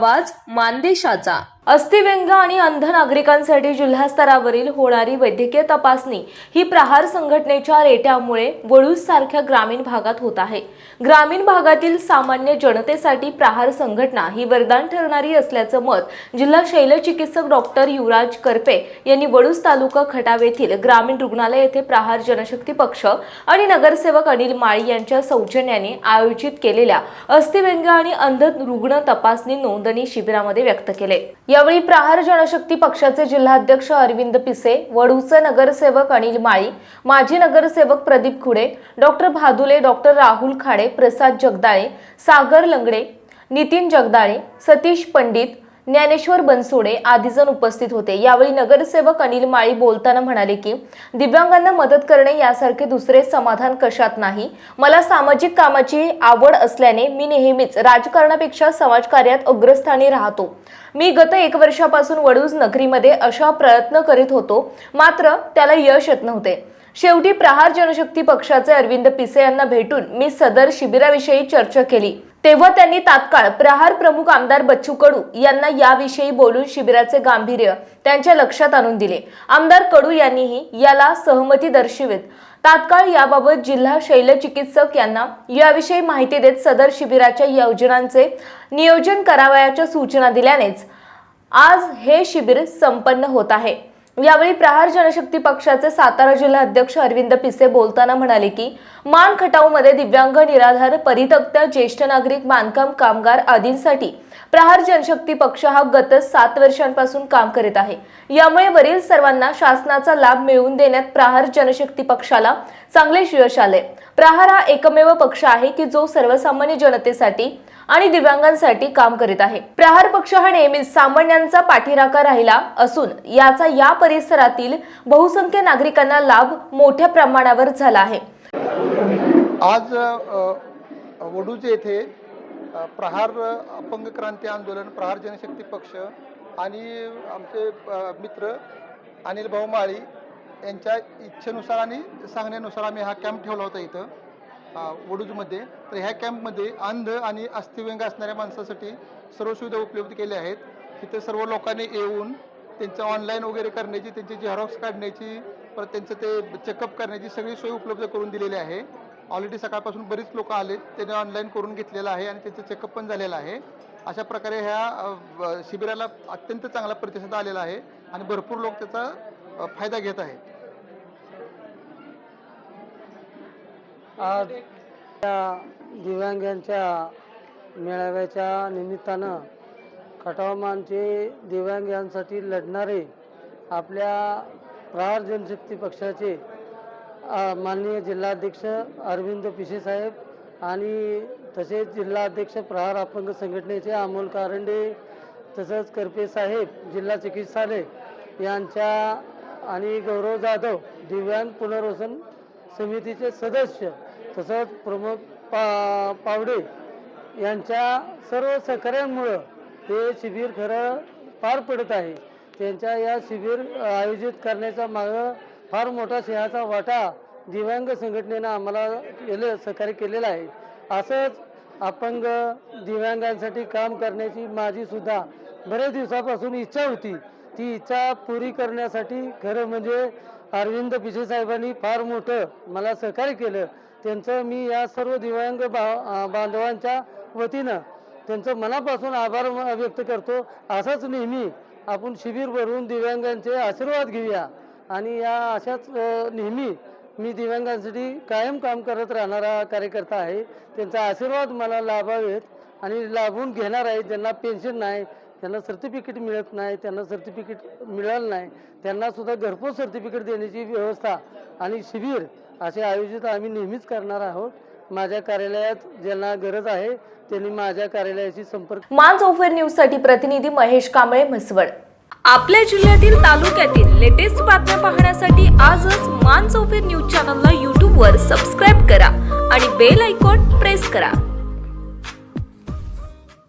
आवाज मानदेशाचा. अस्थिव्यंग आणि अंध नागरिकांसाठी जिल्हा स्तरावरील होणारी वैद्यकीय तपासणी ही प्रहार संघटनेच्या रेट्यामुळे वळूस सारख्या ग्रामीण भागात होत आहे. ग्रामीण भागातील सामान्य जनतेसाठी प्रहार संघटना ही वरदान ठरणारी असल्याचं मत जिल्हा शैलचिकित्सक डॉक्टर युवराज करपे यांनी वडूस तालुका खटाव येथील ग्रामीण रुग्णालय येथे प्रहार जनशक्ती पक्ष आणि नगरसेवक अनिल माळी यांच्या सौजन्याने आयोजित केलेल्या अस्थिव्यंग आणि अंध रुग्ण तपासणी नोंदणी शिबिरामध्ये व्यक्त केले. या यावेळी प्रहार जनशक्ती पक्षाचे जिल्हाध्यक्ष अरविंद पिसे वडूचे नगरसेवक अनिल माळी माजी नगरसेवक प्रदीप खुडे डॉक्टर भादुले डॉक्टर राहुल खाडे प्रसाद जगदाळे सागर लंगडे नितीन जगदाळे सतीश पंडित ज्ञानेश्वर बनसोडे आदी जण उपस्थित होते. यावेळी नगरसेवक अनिल माळी बोलताना म्हणाले की दिव्यांगांना मदत करणे यासारखे दुसरे समाधान कशात नाही? मला सामाजिक कामाची आवड असल्याने मी नेहमीच राजकारणापेक्षा समाजकार्यात अग्रस्थानी राहतो. मी गत एक वर्षापासून वडूज नगरीमध्ये अशा प्रयत्न करीत होतो मात्र त्याला यश येत नव्हते. शेवटी प्रहार जनशक्ती पक्षाचे अरविंद पिसे यांना भेटून मी सदर शिबिराविषयी चर्चा केली. तेव्हा त्यांनी तात्काळ प्रहार प्रमुख आमदार बच्चू कडू यांना याविषयी बोलून शिबिराचे गांभीर्य त्यांच्या लक्षात आणून दिले. आमदार कडू यांनीही याला सहमती दर्शवित. तात्काळ याबाबत जिल्हा शैलचिकित्सक यांना याविषयी माहिती देत सदर शिबिराच्या योजनांचे नियोजन करावयाच्या सूचना दिल्यानेच आज हे शिबिर संपन्न होत आहे. यावेळी प्रहार जनशक्ती पक्षाचे सातारा जिल्हा अध्यक्ष अरविंद पिसे बोलताना म्हणाले की मान खटाऊमध्ये दिव्यांग निराधार परितक्त ज्येष्ठ नागरिक बांधकाम कामगार आदींसाठी प्रहार जनशक्ती पक्ष हा गत सात वर्षांपासून काम करीत आहे. यामुळे वरील सर्वांना शासनाचा लाभ मिळवून देण्यात प्रहार जनशक्ती पक्षाला चांगले यश आले प्रहार हा एकमेव पक्ष आहे की जो सर्वसामान्य जनतेसाठी आणि दिव्यांगांसाठी काम करीत आहे. प्रहार पक्ष हा नेहमीच सामान्यांचा पाठीराखा राहिला असून याचा या परिसरातील बहुसंख्य नागरिकांना लाभ मोठ्या प्रमाणावर झाला आहे. आज अ, वडूज येथे प्रहार अपंग क्रांती आंदोलन प्रहार जनशक्ती पक्ष आणि आमचे मित्र अनिल भाऊ माळी यांच्या इच्छेनुसार आणि सांगण्यानुसार आम्ही हा कॅम्प ठेवला होता इथं वडूजमध्ये तर ह्या कॅम्पमध्ये अंध आणि अस्थिव्यंग असणाऱ्या माणसासाठी सर्व सुविधा उपलब्ध केल्या आहेत. तिथे सर्व लोकांनी येऊन त्यांचं ऑनलाईन वगैरे करण्याची त्यांची झेरॉक्स काढण्याची परत त्यांचं ते चेकअप करण्याची सगळी सोय उपलब्ध करून दिलेली आहे. ऑलरेडी सकाळपासून बरीच लोक आलेत त्यांनी ऑनलाईन करून घेतलेलं आहे आणि त्यांचं चेकअप पण झालेलं आहे. अशा प्रकारे ह्या शिबिराला अत्यंत चांगला प्रतिसाद आलेला आहे आणि भरपूर लोक त्याचा फायदा घेत आहेत आज या दिव्यांगांच्या मेळाव्याच्या निमित्तानं खटावमानचे दिव्यांगांसाठी लढणारे आपल्या प्रहार जनशक्ती पक्षाचे माननीय जिल्हाध्यक्ष अरविंद पिशे साहेब आणि तसेच जिल्हाध्यक्ष प्रहार अपंग संघटनेचे अमोल कारंडे तसंच करपे साहेब जिल्हा चिकित्सालय यांच्या आणि गौरव जाधव दिव्यांग पुनर्वसन समितीचे सदस्य तसंच प्रमोद पा पावडे यांच्या सर्व सहकार्यांमुळं हे शिबिर खरं पार पडत आहे. त्यांच्या या शिबिर आयोजित करण्याचा मागं फार मोठा सिंहाचा वाटा दिव्यांग संघटनेनं आम्हाला केलं सहकार्य केलेलं आहे. असंच अपंग दिव्यांगांसाठी काम करण्याची माझीसुद्धा बऱ्याच दिवसापासून इच्छा होती. ती इच्छा पुरी करण्यासाठी खरं म्हणजे अरविंद पिशे साहेबांनी फार मोठं मला सहकार्य केलं. त्यांचं मी या सर्व दिव्यांग बा बांधवांच्या वतीनं त्यांचं मनापासून आभार व्यक्त करतो. असंच नेहमी आपण शिबिर भरून दिव्यांगांचे आशीर्वाद घेऊया. आणि या अशाच नेहमी मी दिव्यांगांसाठी कायम काम करत राहणारा कार्यकर्ता आहे. त्यांचा आशीर्वाद मला लाभावेत आणि लाभून घेणार आहे ज्यांना पेन्शन नाही त्यांना सर्टिफिकेट मिळत नाही त्यांना सर्टिफिकेट मिळालं नाही त्यांना सुद्धा घरपोच सर्टिफिकेट देण्याची व्यवस्था आणि शिबिर असे आयोजित आम्ही नेहमीच करणार आहोत. माझ्या कार्यालयात ज्यांना गरज आहे त्यांनी माझ्या कार्यालयाशी संपर्क मान चौफेर न्यूजसाठी प्रतिनिधी महेश कांबळे म्हसवड. आपल्या जिल्ह्यातील तालुक्यातील लेटेस्ट बातम्या पाहण्यासाठी आजच मान चौफेर न्यूज चॅनलला यूट्यूबवर सबस्क्राईब करा आणि बेल आयकॉन प्रेस करा.